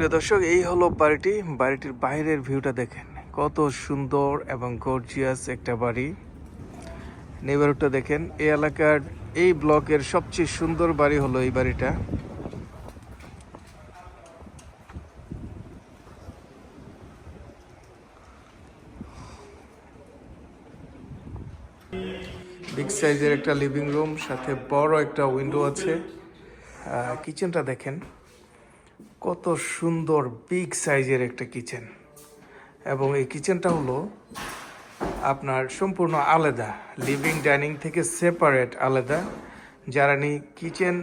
প্রিয় দর্শক, এই হলো বাড়িটি। বাড়িটির বাইরের ভিউটা দেখেন। কত সুন্দর এবং গর্জিয়াস একটা বাড়ি। নেবারহুডটা দেখেন। এই এলাকার এই ব্লকের সবচেয়ে সুন্দর বাড়ি হলো এই বাড়িটা। বিগ সাইজের একটা লিভিং রুম সাথে বড় একটা উইন্ডো আছে। কিচেনটা দেখেন। কত সুন্দর বিগ সাইজের একটা কিচেন। এবং এই কিচেনটা হলো আপনার সম্পূর্ণ আলাদা, লিভিং, ডাইনিং থেকে সেপারেট আলাদা। যারা নি কিচেন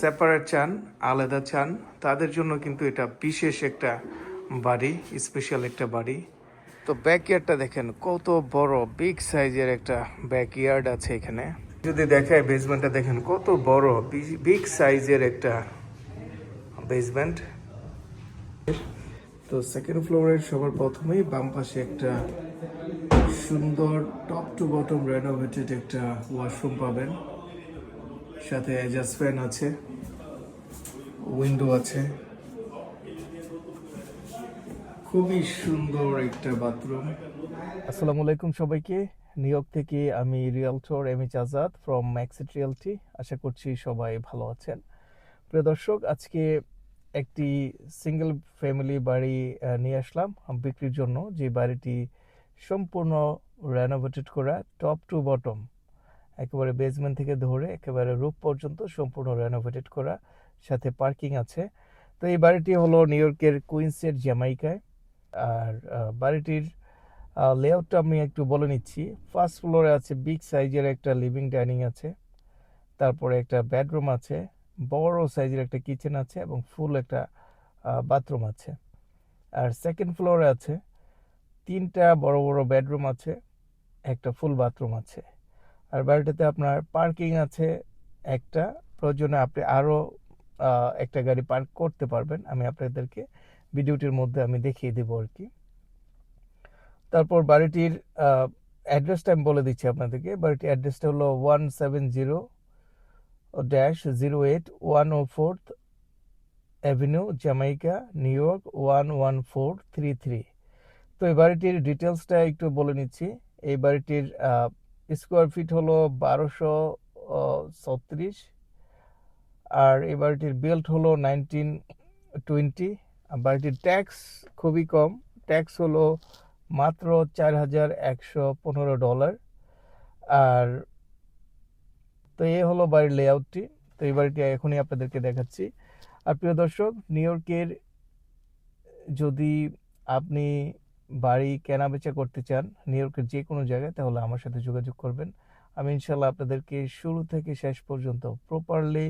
সেপারেট চান, আলাদা চান, তাদের জন্য কিন্তু এটা বিশেষ একটা বাড়ি, স্পেশাল একটা বাড়ি। তো ব্যাকইয়ার্ডটা দেখেন, কত বড়, বিগ সাইজের একটা ব্যাকইয়ার্ড আছে এখানে। যদি দেখায় বেসমেন্টটা দেখেন, কত বড় বিগ সাইজের একটা বেসমেন্ট তো সেকেন্ড ফ্লোরের সবার প্রথমেই বাম পাশে একটা সুন্দর টপ টু বটম রেনোভেটেড একটা ওয়াশরুম পাবেন। সাথে অ্যাজাস্ট ফ্যান আছে উইন্ডো আছে। খুবই সুন্দর একটা বাথরুম আসসালামু আলাইকুম সবাইকে। নিউ ইয়র্ক থেকে আমি real realtor M H Azad from Maxit realty আশা করছি সবাই ভালো আছেন। প্রিয় দর্শক আজকে একটি সিঙ্গেল ফ্যামিলি বাড়ি নিয়ে আসলাম বিক্রির জন্য। যে বাড়িটি সম্পূর্ণ রেনোভেটেড করা টপ টু বটম একেবারে বেসমেন্ট থেকে ধরে একেবারে রূপ পর্যন্ত সম্পূর্ণ রেনোভেটেড করা, সাথে পার্কিং আছে। তো এই বাড়িটি হলো নিউ ইয়র্কের কুইন্সের জ্যামাইকায় আর বাড়িটির লেআউটটা আমি একটু বলে নিচ্ছি। ফার্স্ট ফ্লোরে আছে বিগ সাইজের একটা লিভিং ডাইনিং আছে। তারপরে একটা বেডরুম আছে। বড় সাইজের একটা কিচেন আছে এবং ফুল একটা বাথরুম আছে। আর সেকেন্ড ফ্লোরে আছে তিনটা বড় বড় বেডরুম আছে, একটা ফুল বাথরুম আছে। আর বাড়িটাতে আপনার পার্কিং আছে একটা, প্রয়োজনে আপনি আরও একটা গাড়ি পার্ক করতে পারবেন। আমি আপনাদেরকে ভিডিওটির মধ্যে আমি দেখিয়ে দেবো আর কি। তারপর বাড়িটির অ্যাড্রেসটা আমি বলে দিচ্ছি আপনাদেরকে। বাড়িটির অ্যাড্রেসটা হলো one seven zero dash zero eight one o fourth avenue Jamaica New York one one four three three তো এই বাড়িটির ডিটেলসটা একটু বলে নিচ্ছি। এই বাড়িটির স্কোয়ার ফিট হলো বারোশো ছত্রিশ। আর এই বাড়িটির বিল্ট হলো নাইনটিন টোয়েন্টি বাড়িটির ট্যাক্স খুবই কম। ট্যাক্স হলো মাত্র চার হাজার একশো পনেরো ডলার আর তো এই হলো বাড়ির লেআউটটি তো এই বাড়িটি এখনই আপনাদেরকে দেখাচ্ছি। আর প্রিয় দর্শক নিউ ইয়র্কের যদি আপনি বাড়ি কেনা বেচা করতে চান নিউ ইয়র্কের যে কোনো জায়গায়, তাহলে আমার সাথে যোগাযোগ করবেন। আমি ইনশাল্লাহ আপনাদেরকে শুরু থেকে শেষ পর্যন্ত প্রপারলি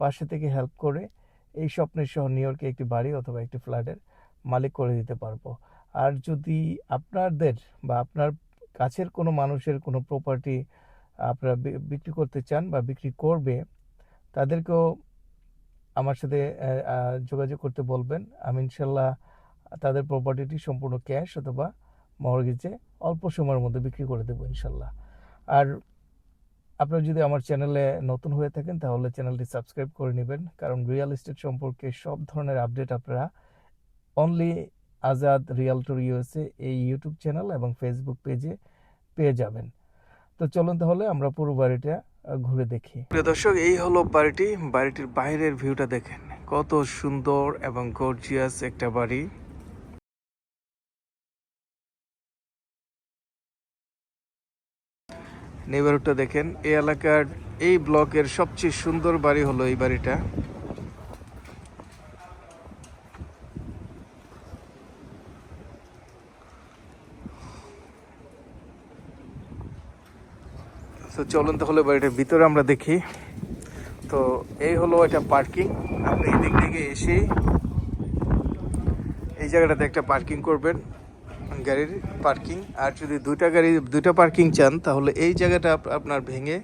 পাশে থেকে হেল্প করে এই স্বপ্নের সহ নিউ ইয়র্কে একটি বাড়ি অথবা একটি ফ্ল্যাটের মালিক করে দিতে পারব। আর যদি আপনাদের বা আপনার কাছের কোনো মানুষের কোনো প্রপার্টি আপনারা বিক্রি করতে চান বা বিক্রি করবে, তাদেরকেও আমার সাথে যোগাযোগ করতে বলবেন। আমি ইনশাল্লাহ তাদের প্রপার্টিটি সম্পূর্ণ ক্যাশ অথবা মর্গেজে অল্প সময়ের মধ্যে বিক্রি করে দেবো ইনশাল্লাহ। আর আপনারা যদি আমার চ্যানেলে নতুন হয়ে থাকেন, তাহলে চ্যানেলটি সাবস্ক্রাইব করে নেবেন। কারণ রিয়েল এস্টেট সম্পর্কে সব ধরনের আপডেট আপনারা অনলি আজাদ রিয়ালটর ইউএসএ এই ইউটিউব চ্যানেল এবং ফেসবুক পেজে পেয়ে যাবেন। তো চলুন তাহলে আমরা পুরো বাড়িটা ঘুরে দেখি। প্রিয় দর্শক, এই হলো বাড়িটি। বাড়িটির বাইরের ভিউটা দেখেন। কত সুন্দর এবং গর্জিয়াস একটা বাড়ি। নেবারহুডটা দেখেন। এই এলাকার এই ব্লকের সবচেয়ে সুন্দর বাড়ি হলো এই বাড়িটা। তো চলুন তাহলে বাড়িটার ভিতরে আমরা দেখি। তো এই হলো এটা পার্কিং। আপনি এই দিক থেকে এসে এই জায়গাটাতে একটা পার্কিং করবেন, গাড়ির পার্কিং। আর যদি দুইটা গাড়ি, দুইটা পার্কিং চান, তাহলে এই জায়গাটা আপনার ভেঙে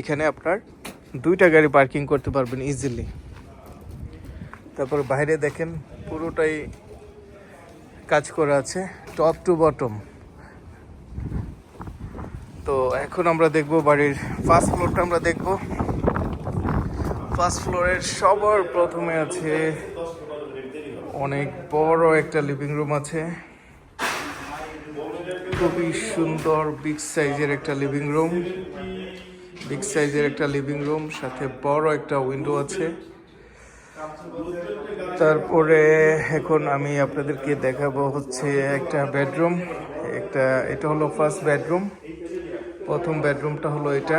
এখানে আপনার দুইটা গাড়ি পার্কিং করতে পারবেন ইজিলি তারপর বাইরে দেখেন পুরোটাই কাজ করা আছে টপ টু বটম তো এখন আমরা দেখব বাড়ির ফার্স্ট ফ্লোরটা আমরা দেখব। ফার্স্ট ফ্লোরের সবার প্রথমে আছে অনেক বড় একটা লিভিং রুম আছে। খুবই সুন্দর বিগ সাইজের একটা লিভিং রুম বিগ সাইজের একটা লিভিং রুম সাথে বড় একটা উইন্ডো আছে। তারপরে এখন আমি আপনাদেরকে দেখাবো হচ্ছে একটা বেডরুম একটা, এটা হলো ফার্স্ট বেডরুম প্রথম বেডরুমটা হলো এটা।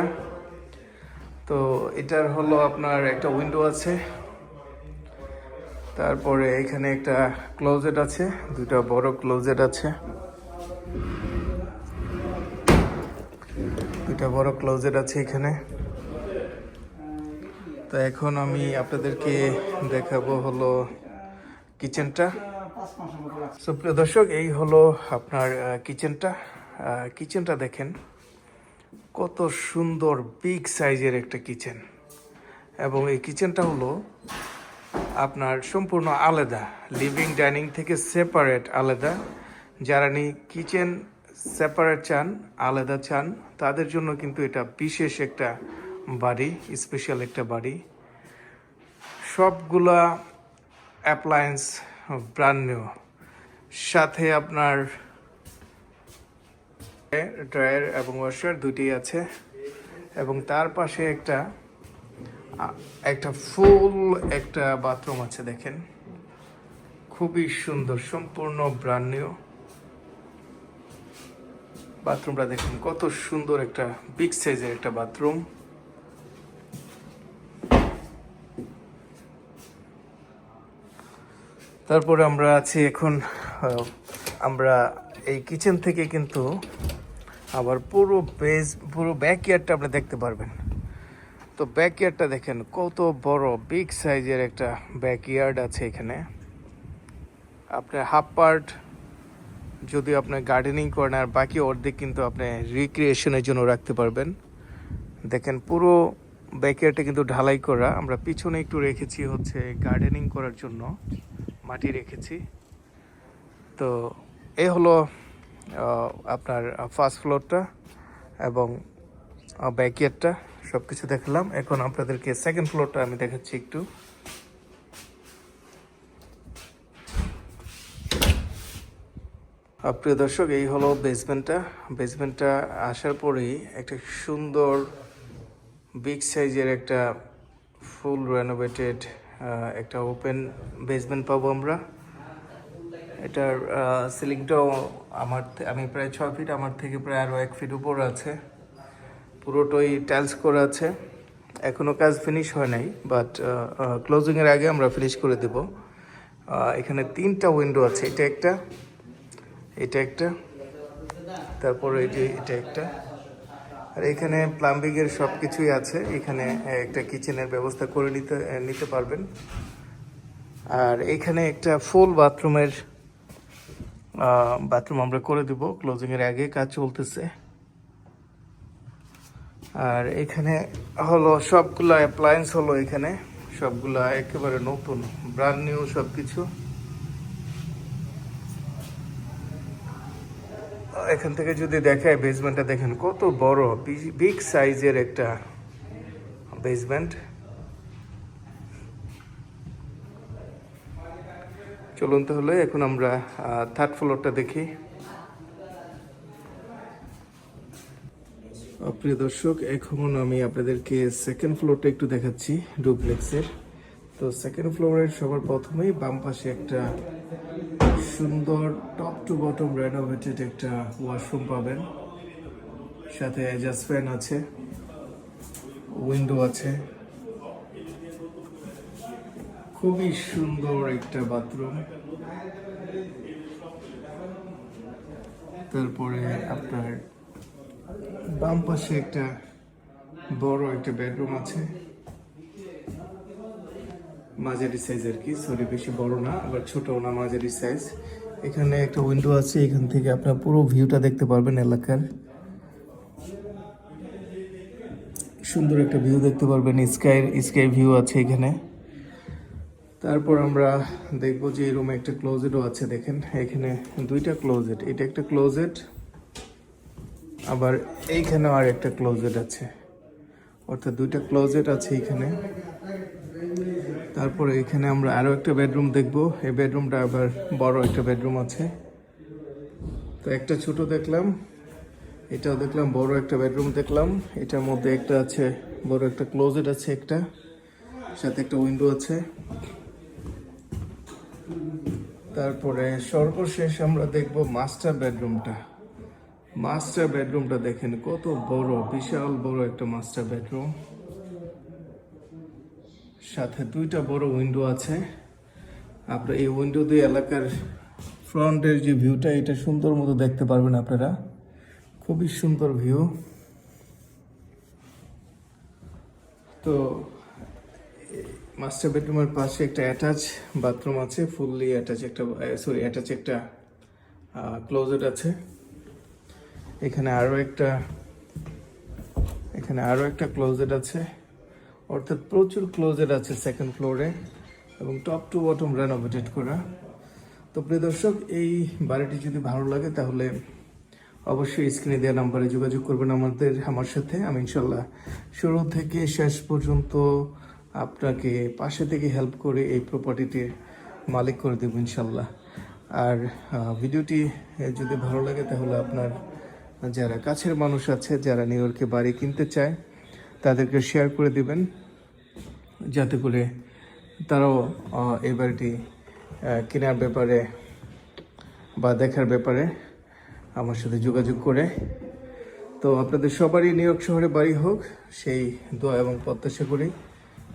তো এটার হলো আপনার একটা উইন্ডো আছে। তারপরে এখানে একটা ক্লোজেট আছে দুটা বড় ক্লোজেট আছে। দুটা বড় ক্লোজেট আছে এখানে। তো এখন আমি আপনাদেরকে দেখাবো হলো কিচেনটা। সুপ্রিয় দর্শক, এই হলো আপনার কিচেনটা। কিচেনটা দেখেন। কত সুন্দর বিগ সাইজের একটা কিচেন। এবং এই কিচেনটা হলো আপনার সম্পূর্ণ আলাদা, লিভিং, ডাইনিং থেকে সেপারেট আলাদা। যারা নি কিচেন সেপারেট চান, আলাদা চান, তাদের জন্য কিন্তু এটা বিশেষ একটা বাড়ি, স্পেশাল একটা বাড়ি। সবগুলা অ্যাপ্লায়েন্স ব্রান্ড নিউ। সাথে আপনার ড্রায়ার এবং ওয়াশার দুটি আছে এবং তার পাশে একটা একটা ফুল একটা বাথরুম আছে দেখেন। খুবই সুন্দর, সম্পূর্ণ ব্রান্ড নিউ বাথরুমটা দেখুন, কত সুন্দর একটা বিগ সাইজের একটা বাথরুম। তারপরে আমরা আছি এখন আমরা এই কিচেন থেকে কিন্তু আবার পুরো বেজ পুরো ব্যাকইয়ার্ডটা আপনি দেখতে পারবেন। তো ব্যাকইয়ার্ডটা দেখেন, কত বড় বিগ সাইজের একটা ব্যাকইয়ার্ড আছে এখানে। আপনার হাফ পার্ট যদি আপনি গার্ডেনিং করেন, আর বাকি অর্ধেক কিন্তু আপনি রিক্রিয়েশনের জন্য রাখতে পারবেন। দেখেন, পুরো ব্যাকইয়ার্ডটা কিন্তু ঢালাই করা। আমরা পিছনে একটু রেখেছি হচ্ছে গার্ডেনিং করার জন্য, মাটি রেখেছি। তো এ হলো আপনার ফার্স্ট ফ্লোরটা এবং ব্যাকইয়ার্ডটা সব কিছু দেখালাম। এখন আপনাদেরকে সেকেন্ড ফ্লোরটা আমি দেখাচ্ছি একটু। প্রিয় দর্শক, এই হলো বেসমেন্টটা বেসমেন্টটা আসার পরেই একটা সুন্দর বিগ সাইজের একটা ফুল রেনোভেটেড একটা ওপেন বেসমেন্ট পাবো আমরা। এটার সিলিংটাও আমার আমি প্রায় ছ ফিট, আমার থেকে প্রায় আরও এক ফিট উপর আছে। পুরোটাই টাইলস করা আছে। এখনও কাজ ফিনিশ হয় নাই বাট ক্লোজিংয়ের আগে আমরা ফিনিশ করে দেব। এখানে তিনটা উইন্ডো আছে, এটা একটা এটা একটা, তারপরে যে এটা একটা। আর এখানে প্লাম্বিংয়ের সব কিছুই আছে, এখানে একটা কিচেনের ব্যবস্থা করে নিতে নিতে পারবেন। আর এখানে একটা ফুল বাথরুমের বাথরুম আমরা করে দেব। ক্লোজিংয়ের আগে কাজ চলতেছে। আর এখানে হলো সবগুলা অ্যাপ্লায়েন্স হলো এখানে। সবগুলা একেবারে নতুন ব্রান্ড নিউ সব কিছু এখান থেকে যদি দেখায় বেসমেন্টটা দেখেন, কত বড় বিগ সাইজের একটা বেসমেন্ট চলুন তাহলে, এখন আমরা থার্ড ফ্লোরটা দেখি। প্রিয় দর্শক, এখন আমি আপনাদেরকে সেকেন্ড ফ্লোরটা একটু দেখাচ্ছি ডুপ্লেক্সের তো সেকেন্ড ফ্লোরের সবার প্রথমেই বাম পাশে একটা সুন্দর টপ টু বটম রেনোভেটেড একটা ওয়াশরুম পাবেন। সাথে অ্যাজাস্ট ফ্যান আছে উইন্ডো আছে। খুবই সুন্দর একটা বাথরুম। তারপরে আপনার বাম পাশে একটা বড় একটা বেডরুম আছে। মাঝারি সাইজ আর কি সরি বেশি বড় না, আবার ছোট না, মাঝারি সাইজ এখানে একটা উইন্ডো আছে, এখান থেকে আপনার পুরো ভিউটা দেখতে পারবেন এলাকার। সুন্দর একটা ভিউ দেখতে পারবেন স্কাই স্কাই ভিউ আছে এখানে। তারপর আমরা দেখব যে এই রুমে একটা ক্লোজেটও আছে, দেখেন। এখানে দুইটা ক্লোজেট এটা একটা ক্লোজেট আবার এইখানেও আর একটা ক্লোজেট আছে। অর্থাৎ দুইটা ক্লোজেট আছে এখানে। তারপরে এখানে আমরা আরও একটা বেডরুম দেখব। এই বেডরুমটা আবার বড় একটা বেডরুম আছে। তো একটা ছোট দেখলাম, এটাও দেখলাম, বড় একটা বেডরুম দেখলাম। এটার মধ্যে একটা আছে, বড় একটা ক্লোজেট আছে একটা, সাথে একটা উইন্ডো আছে। তারপরে সর্বশেষ আমরা দেখব মাস্টার বেডরুমটা মাস্টার বেডরুমটা দেখেন, কত বড়, বিশাল বড় একটা মাস্টার বেডরুম সাথে দুইটা বড় উইন্ডো আছে। আপনার এই উইন্ডো দিয়ে এলাকার ফ্রন্টের যে ভিউটা এটা সুন্দর মতো দেখতে পারবেন আপনারা। খুবই সুন্দর ভিউ তো মাস্টার বেডরুমের পাশে একটা অ্যাটাচ বাথরুম আছে ফুললি অ্যাটাচ একটা সরি অ্যাটাচ একটা ক্লোজেট আছে। এখানে আরও একটা, এখানে আরও একটা ক্লোজেট আছে। অর্থাৎ প্রচুর ক্লোজেট আছে সেকেন্ড ফ্লোরে এবং টপ টু বটম রেনোভেটেড করা। তো প্রিয় দর্শক, এই বাড়িটি যদি ভালো লাগে তাহলে অবশ্যই স্ক্রিনে দেওয়া নাম্বারে যোগাযোগ করবেন আমাদের, আমার সাথে। আমি ইনশাল্লাহ শুরু থেকে শেষ পর্যন্ত আপনাকে পাশে থেকে হেল্প করে এই প্রপার্টিটির মালিক করে দেবো ইনশাল্লাহ। আর ভিডিওটি যদি ভালো লাগে তাহলে আপনার, যারা কাছের মানুষ আছে, যারা নিউ ইয়র্কে বাড়ি কিনতে চায়, তাদেরকে শেয়ার করে দিবেন। যাতে করে তারাও এই বাড়িটি কেনার ব্যাপারে বা দেখার ব্যাপারে আমার সাথে যোগাযোগ করে। তো আপনাদের সবারই নিউ ইয়র্ক শহরে বাড়ি হোক, সেই দোয়া এবং প্রত্যাশা করি।